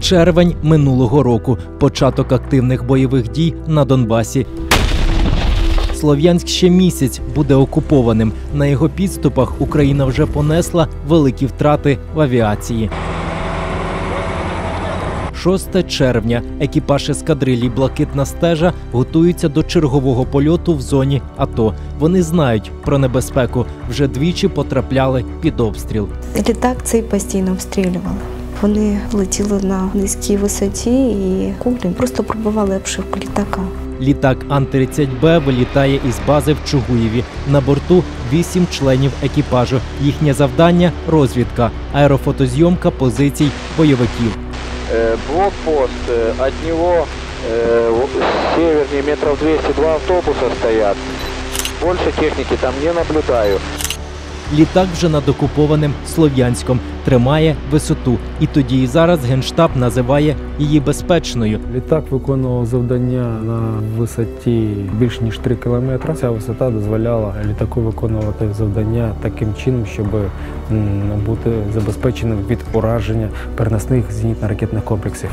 Червень минулого року початок активних бойових дій на Донбасі. Слов'янськ ще місяць буде окупованим. На його підступах Україна вже понесла великі втрати в авіації. 6 червня екіпаж ескадрилі Блакитна стежа готується до чергового польоту в зоні АТО. Вони знають про небезпеку. Вже двічі потрапляли під обстріл. Літак цей постійно обстрілювали. Вони летіли на низькій висоті і кулі просто пробивали обшивку літака. Літак Ан-30Б вилітає із бази в Чугуєві. На борту вісім членів екіпажу. Їхнє завдання розвідка, аерофотозйомка позицій бойовиків. Э, блокпост, э, от него э, в- севернее метров 200 два автобуса стоят. Больше техники там не наблюдаю. Літак вже над окупованим Слов'янськом тримає висоту. І тоді і зараз генштаб називає її безпечною. Літак виконував завдання на висоті більш ніж 3 кілометри. Ця висота дозволяла літаку виконувати завдання таким чином, щоб бути забезпеченим від ураження переносних зенітно-ракетних комплексів.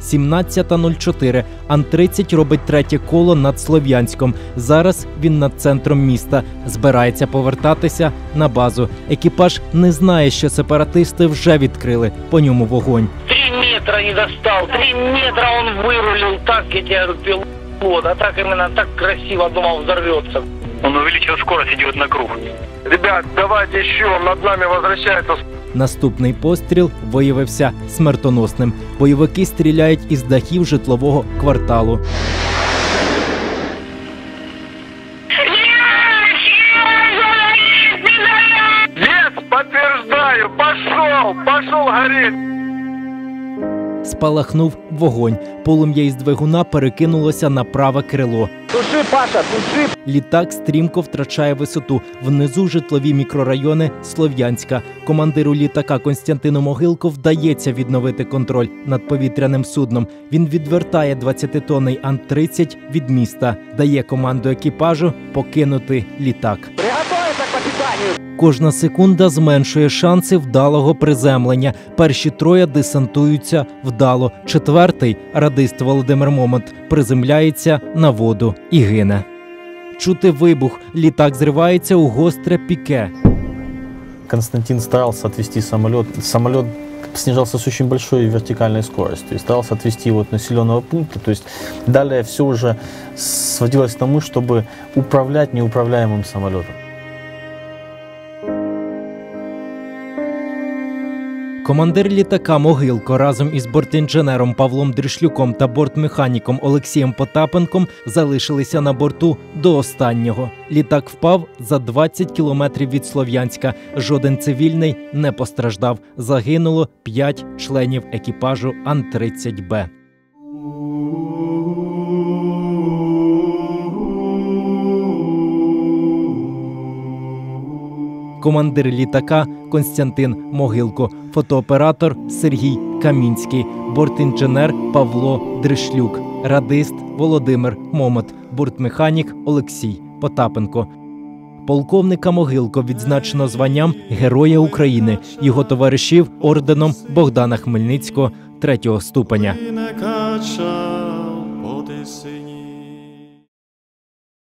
17.04. Ан-30 робить третє коло над Слов'янськом. Зараз він над центром міста. Збирається повертатися на базу. Екіпаж не знає, що сепаратисти вже відкрили по ньому вогонь. Три метра не достал, три метра он вырулил, так, я тебе говорю, пилот, а так именно так красиво думал взорвется. Он увеличил скорость, идет на круг. Ребят, давайте еще, над нами возвращается Наступний постріл виявився смертоносним. Бойовики стріляють із дахів житлового кварталу. Пошел, пошел гореть. Спалахнув вогонь. Полум'я із двигуна перекинулося на праве крило. Туши, Паша, туши. Літак стрімко втрачає висоту. Внизу житлові мікрорайони Слов'янська. Командиру літака Константину Могилко вдається відновити контроль над повітряним судном. Він відвертає 20-тонний Ан-30 від міста, дає команду екіпажу покинути літак. Кожна секунда зменшує шанси вдалого приземлення. Перші троє десантуються вдало. Четвертий радист Володимир Момот приземляється на воду і гине. Чути вибух. Літак зривається у гостре піке. Константин старался отвести самолет. Самолет снижался с очень большой вертикальной скоростью и старался отвести его от населенного пункта. То есть далее все уже сводилось к тому, чтобы управлять неуправляемым самолетом. Командир літака Могилко разом із бортінженером Павлом Дрішлюком та бортмеханіком Олексієм Потапенком залишилися на борту до останнього. Літак впав за 20 кілометрів від Слов'янська. Жоден цивільний не постраждав. Загинуло 5 членів екіпажу Ан-30Б. Командир літака Константин Могилко, фотооператор Сергій Камінський, бортінженер Павло Дришлюк, радист Володимир Момот, бортмеханік Олексій Потапенко. Полковника Могилко відзначено званням Героя України, його товаришів орденом Богдана Хмельницького третього ступеня.